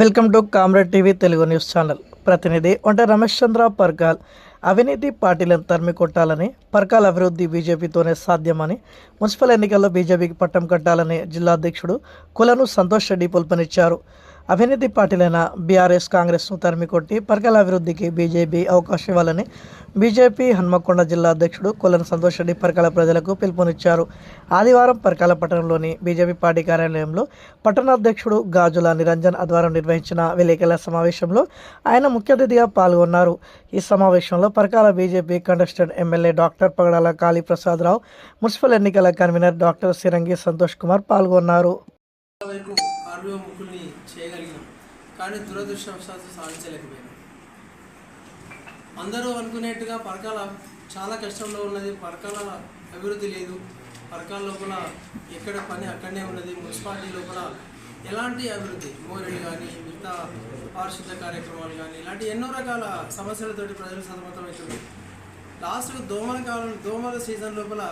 Welcome to comrade TV Telugu news channel. ప్రతినిధి ఒంట రమేష్ చంద్ర పర్కాల్. అవినీతి పార్టీలను తరిమి కొట్టాలని పర్కాల్ అభివృద్ధి బీజేపీతోనే సాధ్యమని మున్సిపల్ ఎన్నికల్లో బీజేపీకి పట్టం కట్టాలని జిల్లా అధ్యక్షుడు కులను సంతోష్ రెడ్డి పిలుపునిచ్చారు. అవినీతి పార్టీలైన బీఆర్ఎస్ కాంగ్రెస్ను తరిమికొట్టి కొట్టి అభివృద్ధికి బీజేపీ అవకాశం ఇవ్వాలని బీజేపీ హన్మకొండ జిల్లా అధ్యక్షుడు కొలను సంతోష్ రెడ్డి పర్కాల ప్రజలకు పిలుపునిచ్చారు. ఆదివారం పర్కాల పట్టణంలోని బీజేపీ పార్టీ కార్యాలయంలో పట్టణాధ్యక్షుడు గాజుల నిరంజన్ ఆధ్వర్యం నిర్వహించిన విలేకరుల సమావేశంలో ఆయన ముఖ్య అతిథిగా పాల్గొన్నారు. ఈ సమావేశంలో Parakala BJP contestant MLA doctor Pagadala Kaliprasadarao municipal ఎన్నికల కన్వీనర్ డాక్టర్ సిరంగి సంతోష్ కుమార్ పాల్గొన్నారు. కానీ దురదృష్టవశాత్తు సాధించలేకపోయాను. అందరూ అనుకునేట్టుగా పరకాల చాలా కష్టంలో ఉన్నది పరకాల అభివృద్ధి లేదు పరకాల లోపల ఎక్కడ పని అక్కడనే ఉన్నది మున్సిపాలిటీ లోపల ఎలాంటి అభివృద్ధి? మోరీలు కానీ మిగతా పారిశుద్ధ కార్యక్రమాలు కానీ ఇలాంటి ఎన్నో రకాల సమస్యలతోటి ప్రజలు సతమతమవుతుంది లాస్ట్కు దోమల కాలం దోమల సీజన్ లోపల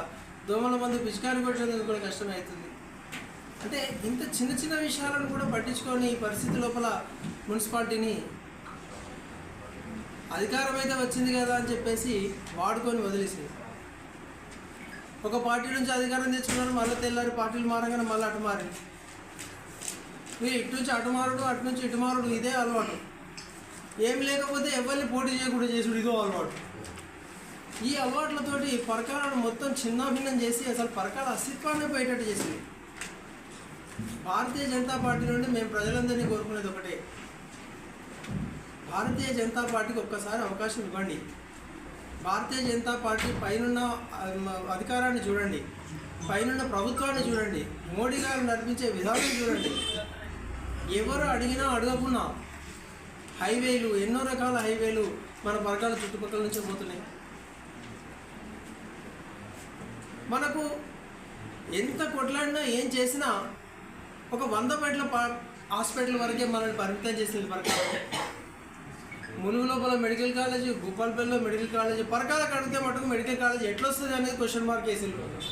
దోమల మందు పిచికారి పెట్టేందుకు కూడా కష్టమవుతుంది అంటే ఇంత చిన్న చిన్న విషయాలను కూడా పట్టించుకొని ఈ పరిస్థితి లోపల మున్సిపాలిటీని అధికారం అయితే వచ్చింది కదా అని చెప్పేసి వాడుకొని వదిలేసింది. ఒక పార్టీ నుంచి అధికారం తెచ్చుకున్నారు మళ్ళీ తెల్లారి పార్టీలు మారగానే మళ్ళీ అటు మారింది. మీరు ఇటు నుంచి అటు మారుడు అటు నుంచి ఇటు మారుడు ఇదే అలవాటు. ఏం లేకపోతే ఎవరిని పోటీ చేయకుండా చేసుడు ఇదో అలవాటు. ఈ అలవాట్లతోటి పరకాలను మొత్తం చిన్నాభిన్నం చేసి అసలు పరకాల అస్తిత్వాన్ని పోయేటట్టు చేసింది. భారతీయ జనతా పార్టీ నుండి మేము ప్రజలందరినీ కోరుకునేది ఒకటే. భారతీయ జనతా పార్టీకి ఒక్కసారి అవకాశం ఇవ్వండి. భారతీయ జనతా పార్టీ పైనున్న అధికారాన్ని చూడండి. పైనున్న ప్రభుత్వాన్ని చూడండి. మోడీ గారు నడిపించే విధానం చూడండి. ఎవరు అడిగినా అడగకున్నా హైవేలు ఎన్నో రకాల హైవేలు మన పరకాల చుట్టుపక్కల నుంచే పోతున్నాయి. మనకు ఎంత కొట్లాడినా ఏం చేసినా ఒక వంద బెడ్ల హాస్పిటల్ వరకే మనల్ని పరిమితం చేసింది పరకాల ములుగు లోపల మెడికల్ కాలేజ్ భూపాలపల్లిలో మెడికల్ కాలేజ్ పరకాల కడిగితే మటుకు మెడికల్ కాలేజ్ ఎట్లా వస్తుంది అనేది క్వశ్చన్ మార్క్ వేసింది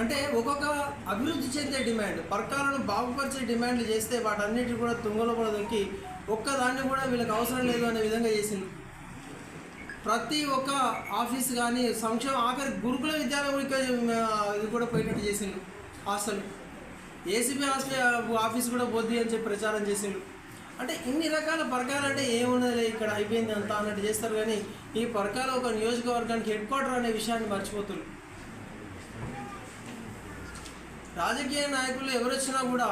అంటే ఒక్కొక్క అభివృద్ధి చెందే డిమాండ్ పరకాలను బాగుపరిచే డిమాండ్లు చేస్తే వాటన్నిటి కూడా తుంగలోపల దొరికి ఒక్కదాన్ని కూడా వీళ్ళకి అవసరం లేదు అనే విధంగా చేసింది ప్రతి ఒక్క ఆఫీస్ కానీ సంక్షేమ ఆఖరి గురుకుల విద్యాలయం ఇది కూడా పోయేటట్టు చేసిండు హాస్టల్. ఏసీబీ హాస్టల్ ఆఫీస్ కూడా పోద్ది అని చెప్పి ప్రచారం చేసిండు. అంటే ఇన్ని రకాల పరకాలు అంటే ఏమున్నది ఇక్కడ అయిపోయింది అంతా అన్నట్టు చేస్తారు కానీ ఈ పరకాలు ఒక నియోజకవర్గానికి హెడ్ క్వార్టర్ అనే విషయాన్ని మర్చిపోతున్నారు రాజకీయ నాయకులు ఎవరు వచ్చినా కూడా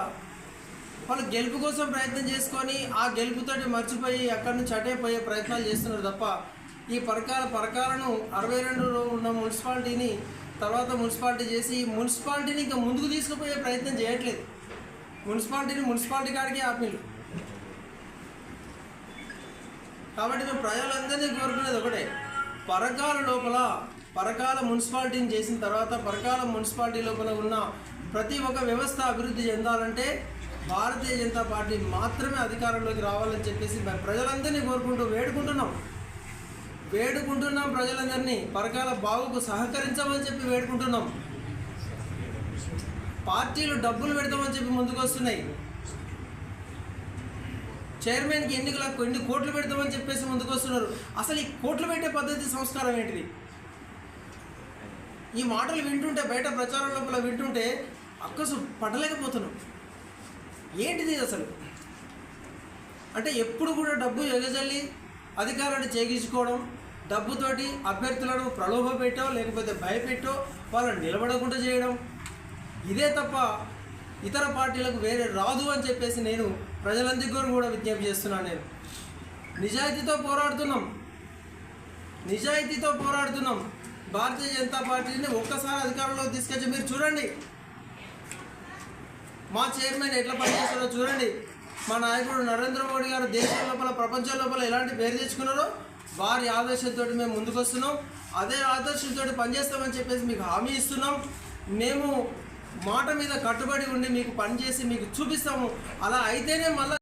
వాళ్ళు గెలుపు కోసం ప్రయత్నం చేసుకొని ఆ గెలుపుతోటి మర్చిపోయి అక్కడి నుంచి అటే పోయే ప్రయత్నాలు చేస్తున్నారు తప్ప ఈ పరకాల పరకాలను అరవై రెండులో ఉన్న మున్సిపాలిటీని తర్వాత మున్సిపాలిటీ చేసి మున్సిపాలిటీని ఇంకా ముందుకు తీసుకుపోయే ప్రయత్నం చేయట్లేదు. మున్సిపాలిటీని మున్సిపాలిటీ కాడికే ఆపిలు కాబట్టి మేము ప్రజలందరినీ కోరుకునేది ఒకటే. పరకాల లోపల పరకాల మున్సిపాలిటీని చేసిన తర్వాత పరకాల మున్సిపాలిటీ లోపల ఉన్న ప్రతి ఒక్క వ్యవస్థ అభివృద్ధి చెందాలంటే భారతీయ జనతా పార్టీ మాత్రమే అధికారంలోకి రావాలని చెప్పేసి ప్రజలందరినీ కోరుకుంటూ వేడుకుంటున్నాం. వేడుకుంటున్నాం ప్రజలందరినీ. పరకాల బావుకు సహకరించమని చెప్పి వేడుకుంటున్నాం. పార్టీలు డబ్బులు పెడతామని చెప్పి ముందుకు వస్తున్నాయి చైర్మన్కి ఎన్నికలకు ఎన్ని కోట్లు పెడతామని చెప్పేసి ముందుకు వస్తున్నారు అసలు ఈ కోట్లు పెట్టే పద్ధతి సంస్కారం ఏంటిది? ఈ మాటలు వింటుంటే బయట ప్రచారం లోపల వింటుంటే అక్కసు పడలేకపోతున్నాం ఏంటిది అసలు? అంటే ఎప్పుడు కూడా డబ్బు ఎగజల్లి అధికారాన్ని చేగించుకోవడం డబ్బుతోటి అభ్యర్థులను ప్రలోభ పెట్టో లేకపోతే భయపెట్టో వాళ్ళని నిలబడకుండా చేయడం. ఇదే తప్ప ఇతర పార్టీలకు వేరే రాదు అని చెప్పేసి నేను ప్రజలందరికీ కూడా విజ్ఞప్తి చేస్తున్నాను నేను. నిజాయితీతో పోరాడుతున్నాం. నిజాయితీతో పోరాడుతున్నాం. భారతీయ జనతా పార్టీని ఒక్కసారి అధికారంలో తీసుకొచ్చి మీరు చూడండి. మా చైర్మన్ ఎట్లా పనిచేస్తారో చూడండి. మా నాయకుడు నరేంద్ర మోడీ గారు దేశం లోపల ప్రపంచం లోపల ఎలాంటి పేరు తెచ్చుకున్నారో వారి ఆదర్శంతో మేము ముందుకొస్తున్నాం అదే ఆదర్శంతో పనిచేస్తామని చెప్పేసి మీకు హామీ ఇస్తున్నాం. మేము మాట మీద కట్టుబడి ఉండి మీకు పనిచేసి మీకు చూపిస్తాము. అలా అయితేనే మళ్ళీ